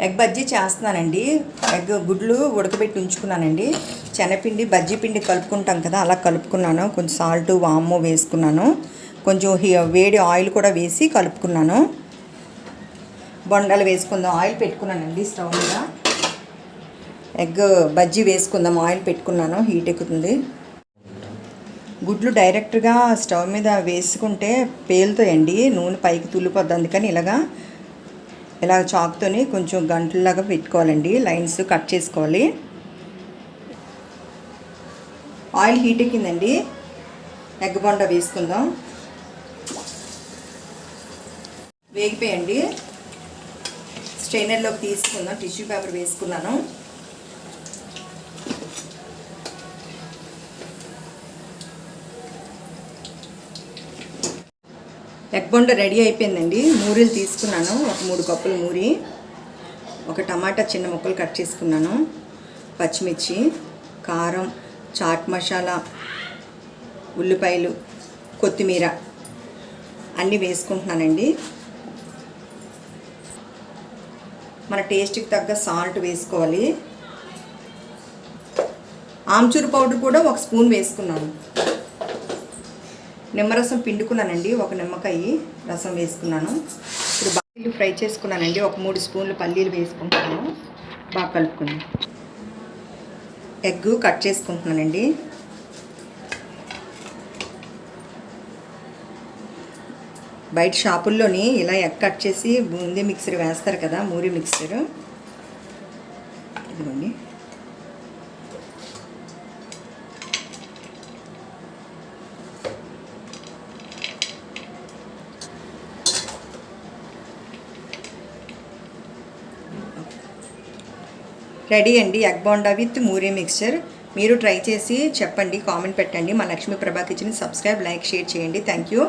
Egg bajji చేస్తున్నానండి. Egg గుడ్లు ఉడకబెట్టి ఉంచుకున్నానండి. శనగపిండి బజ్జీ పిండి కలుపుకుంటాం కదా అలా కలుపుకున్నాను. కొంచెం సాల్ట్ వాము వేసుకున్నాను. కొంచెం హీ వేడి ఆయిల్ కూడా వేసి కలుపుకున్నాను. బొండాలు వేసుకుందాం. ఆయిల్ పెట్టుకున్నానండి స్టవ్ మీద. ఎగ్ బజ్జీ వేసుకుందాం. ఆయిల్ పెట్టుకున్నాను. హీట్ ఎక్కుతుంది. గుడ్లు డైరెక్ట్గా స్టవ్ మీద వేసుకుంటే పేలుతాయండి. నూనె పైకి తుల్లిపోద్ది. అందుకని ఇలాగా ఇలా చాక్తోని కొంచెం గంటలాగా పెట్టుకోవాలండి. లైన్స్ కట్ చేసుకోవాలి. ఆయిల్ హీట్ ఎక్కిందండి. ఎగ్ బొండ వేసుకుందాం. వేగిపోయండి. స్ట్రైనర్లోకి తీసుకుందాం. టిష్యూ పేపర్ వేసుకున్నాను. ఎగ్ బొండ రెడీ అయిపోయిందండి. మూరీలు తీసుకున్నాను. ఒక మూడు కప్పులు మూరి ఒక టమాటా చిన్న ముక్కలు కట్ చేసుకున్నాను. పచ్చిమిర్చి కారం చాట్ మసాలా ఉల్లిపాయలు కొత్తిమీర అన్నీ వేసుకుంటున్నానండి. మన టేస్ట్కి తగ్గ సాల్ట్ వేసుకోవాలి. ఆమ్చూరు పౌడర్ కూడా ఒక స్పూన్ వేసుకున్నాను. నిమ్మరసం పిండుకున్నానండి ఒక నిమ్మకాయ రసం వేసుకున్నాను. ఇప్పుడు పల్లీలు ఫ్రై చేసుకున్నానండి ఒక మూడు స్పూన్లు పల్లీలు వేసుకుంటున్నాను. బాగా కలుపుకున్నాను ఎగ్ కట్ చేసుకుంటున్నానండి. బయట షాపుల్లోని ఇలా ఎగ్ కట్ చేసి బూందీ మిక్సర్ వేస్తారు కదా మూరి మిక్సర్. ఇదిగోండి. రెడీ అండి. Egg bonda with muri mixture. మీరు ట్రై చేసి చెప్పండి కామెంట్ పెట్టండి. మా Lakshmi Prabha kitchen subscribe like share చేయండి. Thank you.